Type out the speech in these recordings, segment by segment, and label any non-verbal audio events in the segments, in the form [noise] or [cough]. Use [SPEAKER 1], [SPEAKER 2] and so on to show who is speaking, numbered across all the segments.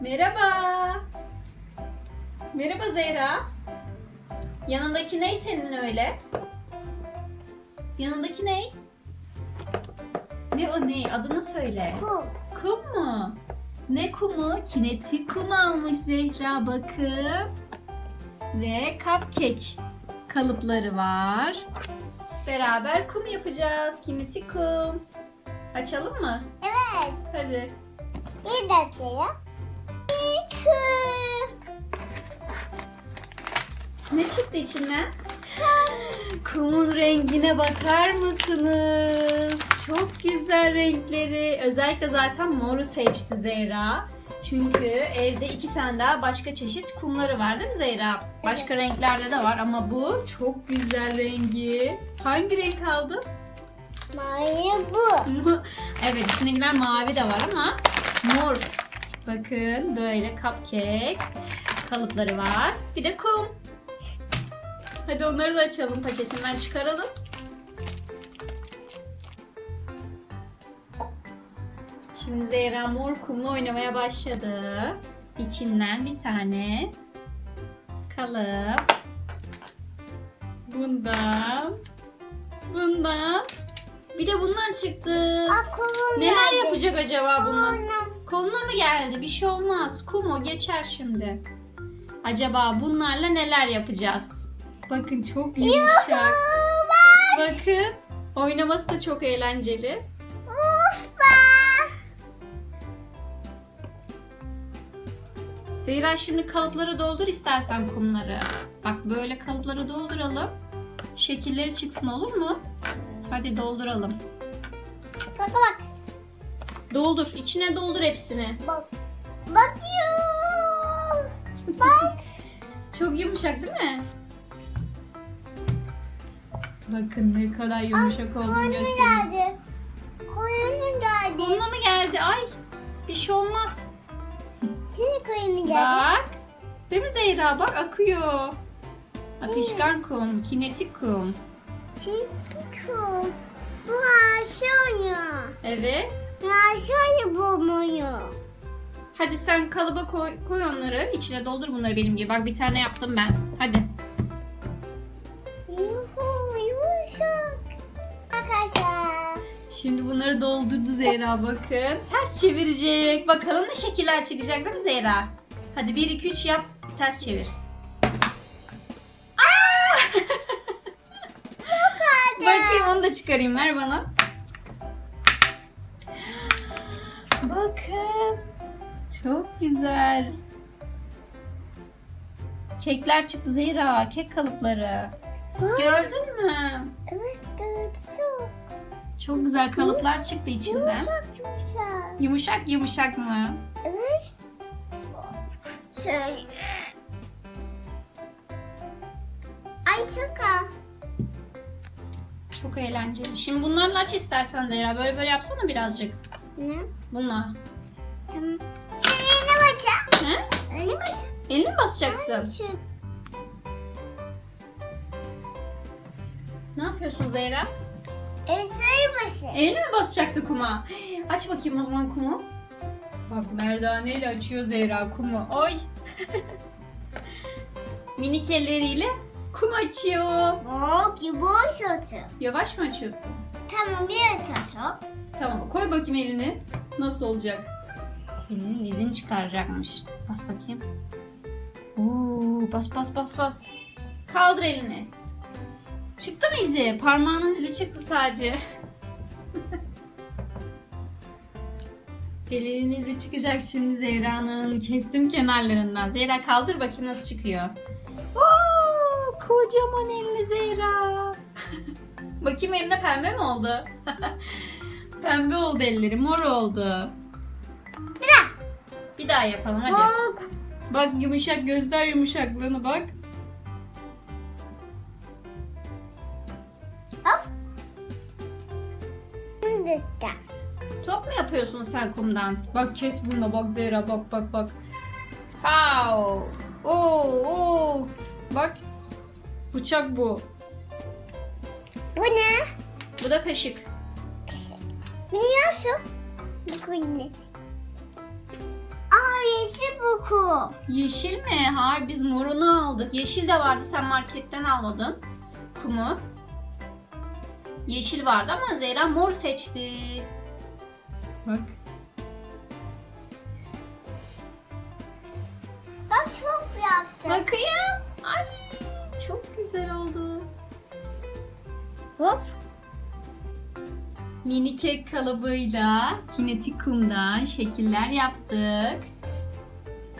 [SPEAKER 1] Merhaba. Merhaba Zehra. Yanındaki ne senin öyle? Yanındaki ne? Ne o ne? Adını söyle.
[SPEAKER 2] Kum.
[SPEAKER 1] Kum mu? Ne kumu? Kinetik kum almış Zehra bakın. Ve cupcake kalıpları var. Beraber kum yapacağız. Kinetik kum. Açalım mı?
[SPEAKER 2] Evet.
[SPEAKER 1] Hadi.
[SPEAKER 2] İyi de atıyor.
[SPEAKER 1] Ne çıktı içinden? Kumun rengine bakar mısınız? Çok güzel renkleri. Özellikle zaten moru seçti Zehra. Çünkü evde iki tane daha başka çeşit kumları var değil mi Zehra? Başka renklerde de var ama bu çok güzel rengi. Hangi renk aldın?
[SPEAKER 2] Mavi bu.
[SPEAKER 1] evet içindekiler mavi de var ama mor. Bakın böyle cupcake kalıpları var. Bir de kum. Hadi onları da açalım paketinden çıkaralım. Şimdi Zehra mor kumla oynamaya başladı. İçinden bir tane kalıp. Bundan. Bundan. Bir de bundan çıktı. Neler
[SPEAKER 2] geldi.
[SPEAKER 1] yapacak acaba bunlar? Geldi? Bir şey olmaz. Kum o geçer şimdi. Acaba bunlarla neler yapacağız? Bakın çok yumuşak. Bakın. Oynaması da çok eğlenceli. Zehra şimdi kalıpları doldur istersen kumları. Bak böyle kalıpları dolduralım. Şekilleri çıksın olur mu? Hadi dolduralım.
[SPEAKER 2] Bak bak.
[SPEAKER 1] Doldur. içine doldur hepsini.
[SPEAKER 2] Bak. Bakıyor. Bak. [laughs]
[SPEAKER 1] Çok yumuşak değil mi? Bakın ne kadar yumuşak olduğunu
[SPEAKER 2] Koyun
[SPEAKER 1] göstereyim.
[SPEAKER 2] geldi. Koyunun geldi.
[SPEAKER 1] Koluna mı geldi? Ay bir şey olmaz.
[SPEAKER 2] Senin koyunun geldi.
[SPEAKER 1] Bak. Değil mi Zehra? Bak akıyor. Akışkan kum, kinetik kum.
[SPEAKER 2] Çünkü kum. Bu ağaçı oynuyor.
[SPEAKER 1] Evet.
[SPEAKER 2] Ağaçı oynuyor bu oynuyor.
[SPEAKER 1] Hadi sen kalıba koy, koy onları. İçine doldur bunları benim gibi. Bak bir tane yaptım ben. Hadi.
[SPEAKER 2] Yuhu yumuşak. Arkadaşlar.
[SPEAKER 1] Şimdi bunları doldurdu Zehra bakın. Ters çevirecek. Bakalım ne şekiller çıkacak değil mi Zehra? Hadi 1 2 3 yap. Ters çevir. Aa! [laughs] Bakayım onu da çıkarayım. Ver bana. Bakın. Çok güzel. Kekler çıktı Zehra. Kek kalıpları.
[SPEAKER 2] Bak.
[SPEAKER 1] Gördün mü?
[SPEAKER 2] Evet evet çok.
[SPEAKER 1] Çok güzel kalıplar çıktı içinden.
[SPEAKER 2] Yumuşak yumuşak.
[SPEAKER 1] Yumuşak yumuşak mı?
[SPEAKER 2] Evet. Şöyle. Ay çok ha.
[SPEAKER 1] Çok eğlenceli. Şimdi bunlarla aç istersen Zehra. Böyle böyle yapsana birazcık.
[SPEAKER 2] Ne?
[SPEAKER 1] Bununla.
[SPEAKER 2] Tamam. Şey eline basacağım.
[SPEAKER 1] He?
[SPEAKER 2] Eline basacağım.
[SPEAKER 1] Elini mi basacaksın? Ne yapıyorsun Zehra?
[SPEAKER 2] Elini basacağım.
[SPEAKER 1] Elini mi basacaksın kuma? Aç bakayım o zaman kumu. Bak merdaneyle açıyor Zehra kumu. Oy. [laughs] Minik elleriyle kum açıyor.
[SPEAKER 2] Bak yavaş atıyor.
[SPEAKER 1] Yavaş mı açıyorsun?
[SPEAKER 2] Tamam bir atıyor.
[SPEAKER 1] Tamam koy bakayım elini. Nasıl olacak? Elinin izini çıkaracakmış. Bas bakayım. Oo, bas bas bas bas. Kaldır elini. Çıktı mı izi? Parmağının izi çıktı sadece. [laughs] Elinin izi çıkacak şimdi Zehra'nın. Kestim kenarlarından. Zehra kaldır bakayım nasıl çıkıyor. Oo, kocaman elli Zehra. [laughs] bakayım eline pembe mi oldu? [laughs] Pembe oldu elleri, mor oldu.
[SPEAKER 2] Bir daha.
[SPEAKER 1] Bir daha yapalım hadi.
[SPEAKER 2] Bak.
[SPEAKER 1] Bak yumuşak gözler yumuşaklığını bak.
[SPEAKER 2] Hop. İste.
[SPEAKER 1] Top mu yapıyorsun sen kumdan? Bak kes bununla bak Zehra bak bak bak. Pow. Oo, oo. Bak. Bıçak bu.
[SPEAKER 2] Bu ne?
[SPEAKER 1] Bu da kaşık.
[SPEAKER 2] Ne yapıyorsun? Bu ne? Aa yeşil kum.
[SPEAKER 1] Yeşil mi? Hayır biz morunu aldık. Yeşil de vardı sen marketten almadın. Kumu. Yeşil vardı ama Zehra mor seçti. Bak.
[SPEAKER 2] Bak çok yaptım.
[SPEAKER 1] Bakayım. Ay çok güzel oldu.
[SPEAKER 2] Hop.
[SPEAKER 1] Mini kek kalıbıyla kinetik kumdan şekiller yaptık.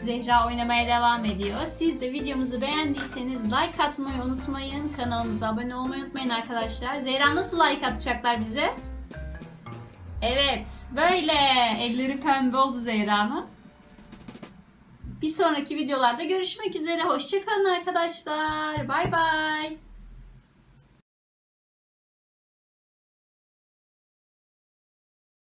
[SPEAKER 1] Zehra oynamaya devam ediyor. Siz de videomuzu beğendiyseniz like atmayı unutmayın. Kanalımıza abone olmayı unutmayın arkadaşlar. Zehra nasıl like atacaklar bize? Evet, böyle. Elleri pembe oldu Zehra'nın. Bir sonraki videolarda görüşmek üzere. Hoşçakalın arkadaşlar. Bay bay.